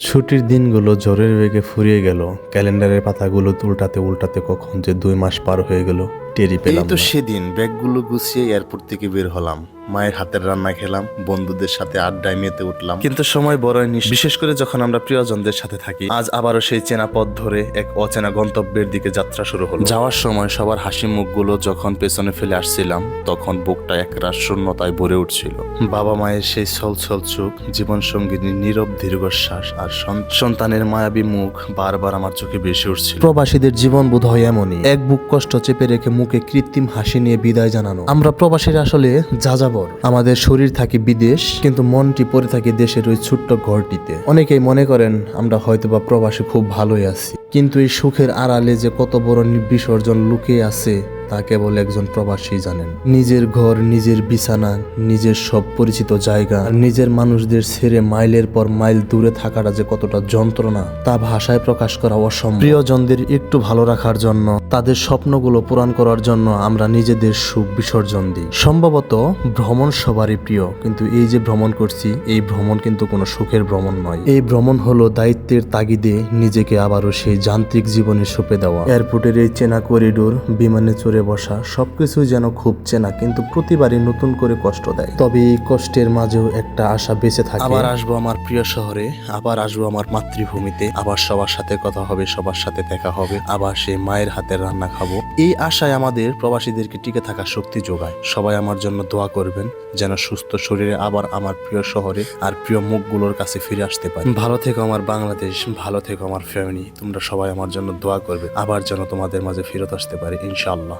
ছুটির দিনগুলো ঝড়ের বেগে ফুরিয়ে গেল। ক্যালেন্ডারের পাতাগুলো উল্টাতে উল্টাতে কখন যে দুই মাস পার হয়ে গেল। টেরি পেলাম এই তো সেদিন ব্যাগগুলো গুছিয়ে এয়ারপোর্ট থেকে বের হলাম। মায়ের হাতের রান্না খেলাম বন্ধুদের সাথে আড্ডায় মেতে উঠলাম। কিন্তু সময় বড় নিঃ- বিশেষ করে যখন আমরা প্রিয়জনদের সাথে থাকি আজ আবারও সেই চেনা পথ ধরে এক অচেনা গন্তব্যের দিকে যাত্রা শুরু হলো। যাওয়ার সময় সবার হাসি মুখগুলো যখন পেছনে ফেলে আসছিলাম তখন বুকটা একরাশ শূন্যতায় ভরে উঠছিল। বাবা মায়ের সেই ছলছল চোখ জীবন সঙ্গিনীর নীরব দীর্ঘশ্বাস আর সন- সন্তানের মায়াবী মুখ বারবার আমার চোখে ভেসে উঠছিল। প্রবাসীদের জীবন বোধ হয় এমনই। এক বুক কষ্ট চেপে রেখে মুখে কৃত্রিম হাসি নিয়ে বিদায় জানানো। আমরা প্রবাসীরা আসলে যাযাবর। আমাদের শরীর থাকে বিদেশ, কিন্তু মনটি পড়ে থাকে দেশের ওই ছোট্ট ঘরটিতে। অনেকেই মনে করেন, আমরা হয়তোবা প্রবাসী খুব ভালোই আছি। কিন্তু এই সুখের আড়ালে যে কত বড় বিসর্জন লুকিয়ে আছে, তা কেবল একজন প্রবাসী জানেন। নিজের ঘর, নিজের বিছানা, নিজের সব পরিচিত জায়গা নিজের মানুষদের ছেড়ে মাইলের পর মাইল দূরে থাকাটা যে কতটা যন্ত্রণা, তা ভাষায় প্রকাশ করা অসম্ভব। প্রিয়জনদের একটু ভালো রাখার জন্য তাদের স্বপ্নগুলো পূরণ করার জন্য আমরা নিজেদের সুখ বিসর্জন দিই। সম্ভবত ভ্রমণ সবারই প্রিয়, কিন্তু এই যে ভ্রমণ করছি, এই ভ্রমণ কিন্তু কোনো সুখের ভ্রমণ নয়। এই ভ্রমণ হলো দায়িত্বের তাগিদে নিজেকে আবারও সেই যান্ত্রিক জীবনে সঁপে দেওয়া। এয়ারপোর্টের এই চেনা করিডোর, বিমানে চড়ে বসা, সবকিছু যেন খুব চেনা, কিন্তু প্রতিবারই নতুন করে কষ্ট দেয়। তবে এই কষ্টের মাঝেও একটা আশা বেঁচে থাকে। আবার আসব আমার প্রিয় শহরে, আবার আসব আমার মাতৃভূমিতে, আবার সবার সাথে কথা হবে, সবার সাথে দেখা হবে, আবার সেই মায়ের হাতের রান্না খাব। এই আশায় আমাদের প্রবাসীদেরকে টিকে থাকার শক্তি যোগায়। সবাই আমার জন্য দোয়া করবেন, যেন সুস্থ শরীরে আবার আমার প্রিয় শহরে আর প্রিয় মুখগুলোর কাছে ফিরে আসতে পারি। ভালো থেকো আমার বাংলাদেশ, ভালো থেকো আমার ফ্যামিলি, তোমরা সবাই আমার জন্য দোয়া করবে, আবার যেন তোমাদের মাঝে ফেরত আসতে পারে, ইনশাআল্লাহ।